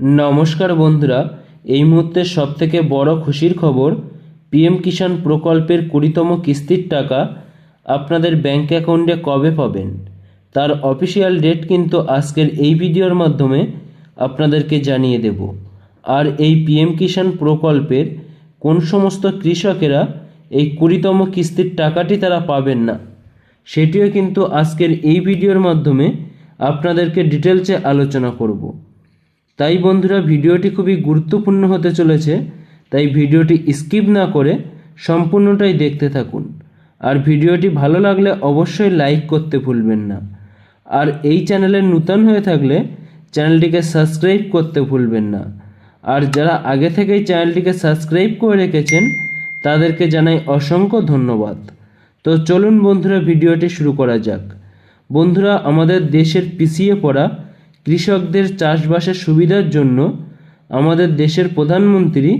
নমস্কার বন্ধুরা, এই মুহূর্তে সবথেকে বড় খুশির খবর, পিএম কিষাণ প্রকল্পের কুড়িতম কিস্তির টাকা আপনাদের ব্যাঙ্ক অ্যাকাউন্টে কবে পাবেন? তার অফিসিয়াল ডেট কিন্তু আজকের এই ভিডিওর মাধ্যমে আপনাদেরকে জানিয়ে দেব। আর এই পিএম কিষাণ প্রকল্পের কোন সমস্ত কৃষকেরা এই কুড়িতম কিস্তির টাকাটি তারা পাবেন না, সেটিও কিন্তু আজকের এই ভিডিওর মাধ্যমে আপনাদেরকে ডিটেলসে আলোচনা করব। তাই বন্ধুরা ভিডিওটি খুবই গুরুত্বপূর্ণ হতে চলেছে, তাই ভিডিওটি স্কিপ না করে সম্পূর্ণটাই দেখতে থাকুন। আর ভিডিওটি ভালো লাগলে অবশ্যই লাইক করতে ভুলবেন না। আর এই চ্যানেলে নূতন হয়ে থাকলে চ্যানেলটিকে সাবস্ক্রাইব করতে ভুলবেন না। আর যারা আগে থেকেই চ্যানেলটিকে সাবস্ক্রাইব করে রেখেছেন, তাদেরকে জানাই অসংখ্য ধন্যবাদ। তো চলুন বন্ধুরা ভিডিওটি শুরু করা যাক। বন্ধুরা, আমাদের দেশের পিছিয়ে পড়া কৃষকদের চাষবাসের সুবিধার জন্য আমাদের দেশের প্রধানমন্ত্রী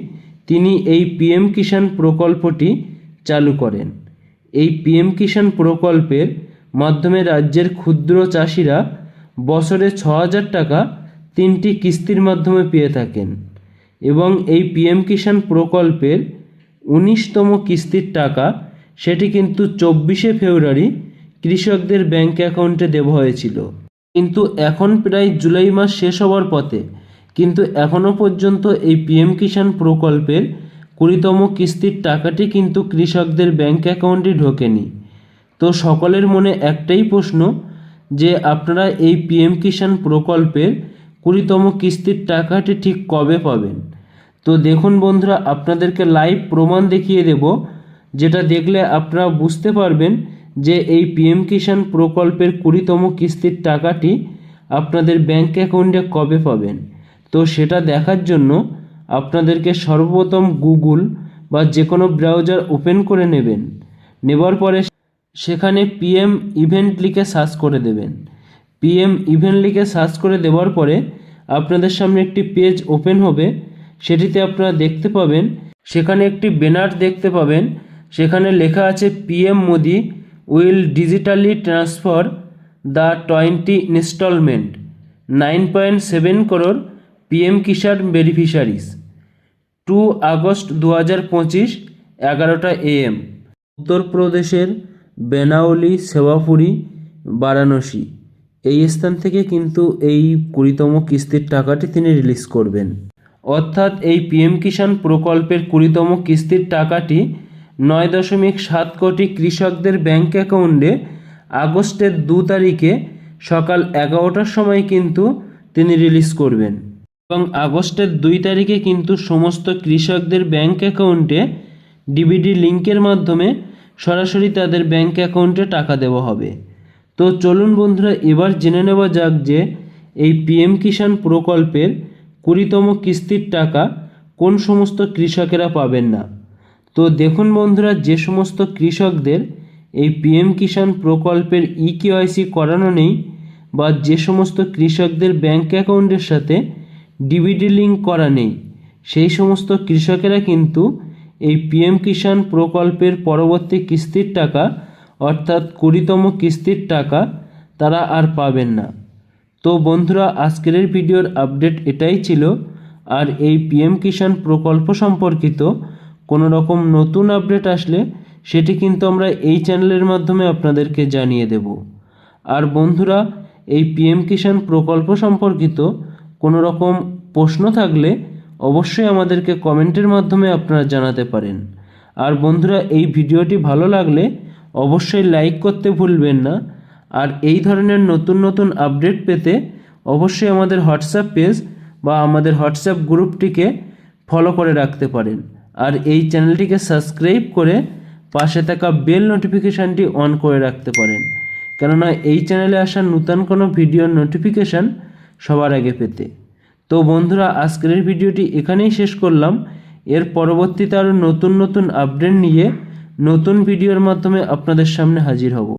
তিনি এই পিএম কিষাণ প্রকল্পটি চালু করেন। এই পিএম কিষাণ প্রকল্পের মাধ্যমে রাজ্যের ক্ষুদ্র চাষিরা বছরে ছ হাজার টাকা তিনটি কিস্তির মাধ্যমে পেয়ে থাকেন এবং এই পিএম কিষাণ প্রকল্পের উনিশতম কিস্তির টাকা সেটি কিন্তু চব্বিশে ফেব্রুয়ারি কৃষকদের ব্যাংক অ্যাকাউন্টে দেওয়া হয়েছিল। কিন্তু এখন প্রায় জুলাই মাস শেষ হওয়ার পথে, কিন্তু এখনও পর্যন্ত এই পিএম কিষাণ প্রকল্পের কুড়িতম কিস্তির টাকাটি কিন্তু কৃষকদের ব্যাঙ্ক অ্যাকাউন্টে ঢোকেনি। তো সকলের মনে একটাই প্রশ্ন, যে আপনারা এই পিএম কিষাণ প্রকল্পের কুড়িতম কিস্তির টাকাটি ঠিক কবে পাবেন? তো দেখুন বন্ধুরা, আপনাদেরকে লাইভ প্রমাণ দেখিয়ে দেব, যেটা দেখলে আপনারা বুঝতে পারবেন যে এই পিএম কিষাণ প্রকল্পের কুড়িতম কিস্তির টাকাটি আপনাদের ব্যাংক অ্যাকাউন্টে কবে পাবেন? তো সেটা দেখার জন্য আপনাদেরকে সর্বপ্রথম গুগল বা যে কোনো ব্রাউজার ওপেন করে নেবেন। নেবার পরে সেখানে পিএম ইভেন্ট লিখে সার্চ করে দেবেন। পিএম ইভেন্ট লিখে সার্চ করে দেওয়ার পরে আপনাদের সামনে একটি পেজ ওপেন হবে। সেটিতে আপনারা দেখতে পাবেন। সেখানে একটি ব্যানার দেখতে পাবেন। সেখানে লেখা আছে PM Modi will digitally transfer the twenty installment nine point seven crore PM Kisan beneficiaries two August দু হাজার পঁচিশ, এগারোটা এএম উত্তরপ্রদেশের বেনাউলি সেবাপুরি বারাণসী। এই স্থান থেকে কিন্তু এই কুড়িতম কিস্তির টাকাটি তিনি রিলিজ করবেন। অর্থাৎ এই পিএম কিষাণ প্রকল্পের কুড়িতম কিস্তির টাকাটি নয় দশমিক সাত কোটি কৃষকদের ব্যাংক অ্যাকাউন্টে আগস্টের দু তারিখে সকাল এগারোটার সময় কিন্তু তিনি রিলিজ করবেন। এবং আগস্টের দুই তারিখে কিন্তু সমস্ত কৃষকদের ব্যাংক অ্যাকাউন্টে ডিবিডি লিঙ্কের মাধ্যমে সরাসরি তাদের ব্যাংক অ্যাকাউন্টে টাকা দেওয়া হবে। তো চলুন বন্ধুরা, এবার জেনে নেওয়া যাক যে এই পিএম কিষাণ প্রকল্পের কুড়িতম কিস্তির টাকা কোন সমস্ত কৃষকেরা পাবেন না। তো দেখুন বন্ধুরা, যে সমস্ত কৃষকদের এই পিএম কিষাণ প্রকল্পের ই কেওয়াইসি করানো নেই বা যে সমস্ত কৃষকদের ব্যাংক অ্যাকাউন্টের সাথে ডিবিডি লিঙ্ক করা নেই, সেই সমস্ত কৃষকেরা কিন্তু এই পিএম কিষাণ প্রকল্পের পরবর্তী কিস্তির টাকা, অর্থাৎ কুড়িতম কিস্তির টাকা তারা আর পাবেন না। তো বন্ধুরা, আজকের ভিডিওর আপডেট এটাই ছিল। আর এই পিএম কিষাণ প্রকল্প সম্পর্কিত কোনো রকম নতুন আপডেট আসলে সেটি কিন্তু আমরা এই চ্যানেলের মাধ্যমে আপনাদেরকে জানিয়ে দেব। আর বন্ধুরা, এই পিএম কিষাণ প্রকল্প সম্পর্কিত কোনো রকম প্রশ্ন থাকলে অবশ্যই আমাদেরকে কমেন্টের মাধ্যমে আপনারা জানাতে পারেন। আর বন্ধুরা, এই ভিডিওটি ভালো লাগলে অবশ্যই লাইক করতে ভুলবেন না। আর এই ধরনের নতুন নতুন আপডেট পেতে অবশ্যই আমাদের হোয়াটসঅ্যাপ পেজ বা আমাদের হোয়াটসঅ্যাপ গ্রুপটিকে ফলো করে রাখতে পারেন। আর এই চ্যানেলটিকে সাবস্ক্রাইব করে পাশে থাকা বেল নোটিফিকেশানটি অন করে রাখতে পারেন। কেননা এই চ্যানেলে আসা নূতন কোনো ভিডিওর নোটিফিকেশান সবার আগে পেতে। তো বন্ধুরা, আজকের ভিডিওটি এখানেই শেষ করলাম। এর পরবর্তীতে আরও নতুন নতুন আপডেট নিয়ে নতুন ভিডিওর মাধ্যমে আপনাদের সামনে হাজির হব।